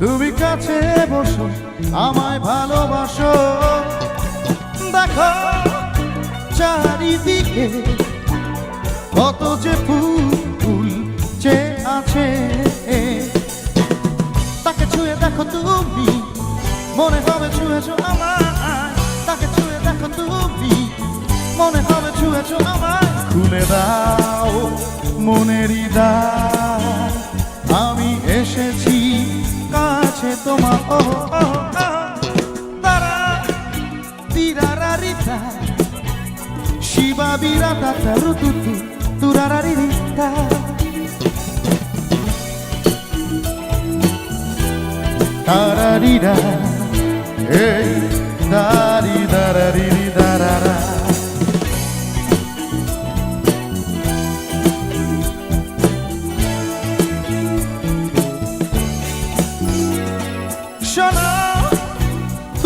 তুমি কাছে বসো, আমায় ভালোবাসো। দেখো চারিদিকে কত যে ফুল যে আছে। তাকে ছুঁয়ে দেখো তুমি, মনে হবে ছুঁয়েছো আমায়। তাকে ছুঁয়ে দেখো তুমি, মনে হবে ছুঁয়েছো আমায়। খুলে দাও মনেরই আমি এসেছি কাছে তোমার, ও তারা তিরারা রিতা শিবা বিরাতা তারু তুতু তুরারা রিতা তারা রিরা এই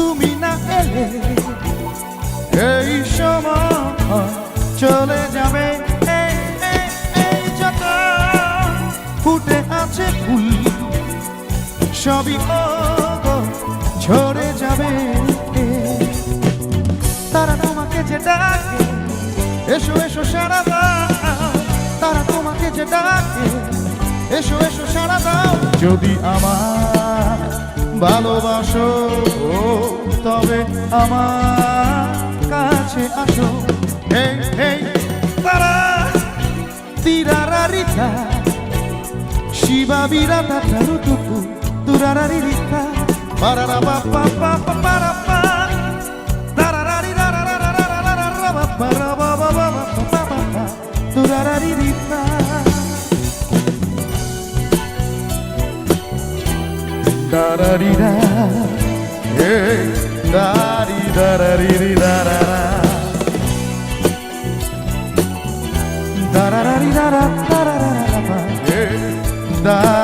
তুমি না এলে এই সময় চলে যাবে। ফুটে আছে ফুল। সবই ঝরে যাবে। তারা তোমাকে যে ডাকে, এসো এসো সারা দাও তারা তোমাকে যে ডাকে, এসো এসো সারা দাও যদি আমার ভালোবাসো তবে আমার কাছে আসো। হে তারা শিবা বিরাটা তারুতুকু তুরারারিরিতা পারারা পা পা পা পা da da di da hey, da di da da di di da da da da da da di da da da da da da da